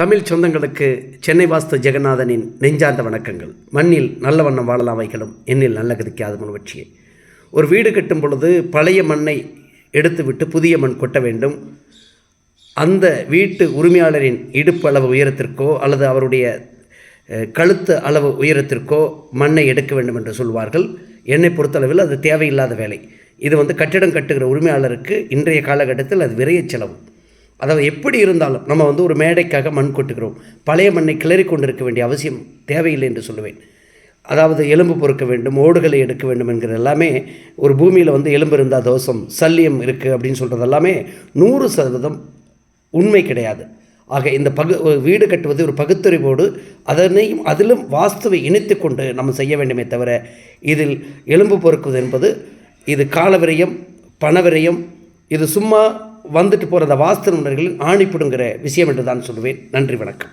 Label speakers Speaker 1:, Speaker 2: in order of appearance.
Speaker 1: தமிழ் சொந்தங்களுக்கு சென்னை வாஸ்து ஜெகநாதனின் நெஞ்சார்ந்த வணக்கங்கள். மண்ணில் நல்ல வண்ணம் வாழலாம் வைகளும் எண்ணில் நல்ல கதிக்காத முன்வட்சியை ஒரு வீடு கட்டும் பொழுது பழைய மண்ணை எடுத்துவிட்டு புதிய மண் கொட்ட வேண்டும். அந்த வீட்டு உரிமையாளரின் இடுப்பு அளவு உயரத்திற்கோ அல்லது அவருடைய கழுத்து அளவு உயரத்திற்கோ மண்ணை எடுக்க வேண்டும் என்று சொல்வார்கள். என்னை பொறுத்தளவில் அது தேவையில்லாத வேலை. இது வந்து கட்டிடம் கட்டுகிற உரிமையாளருக்கு இன்றைய காலகட்டத்தில் அது விரைய செலவு. அதாவது எப்படி இருந்தாலும் நம்ம வந்து ஒரு மேடைக்காக மண் கொட்டுகிறோம். பழைய மண்ணை கிளறி கொண்டிருக்க வேண்டிய அவசியம் தேவையில்லை என்று சொல்லுவேன். அதாவது எலும்பு பொறுக்க வேண்டும் ஓடுகளை எடுக்க வேண்டும் என்கிற எல்லாமே ஒரு பூமியில் வந்து எலும்பு இருந்தால் தோஷம் சல்லியம் இருக்குது அப்படின்னு சொல்கிறது எல்லாமே நூறு சதவீதம் உண்மை கிடையாது. ஆக இந்த பகு வீடு கட்டுவது ஒரு பகுத்தறிவோடு அதனையும் அதிலும் வாஸ்துவை இணைத்து கொண்டு நம்ம செய்ய வேண்டுமே தவிர இதில் எலும்பு பொறுக்குவது என்பது இது காலவிரயம் பணவிரயம் இது சும்மா வந்துட்டு போகிற அந்த வாஸ்து நண்பர்களின் ஆணிப்பிடுங்கிற விஷயம் என்று தான் சொல்லுவேன் நன்றி வணக்கம்.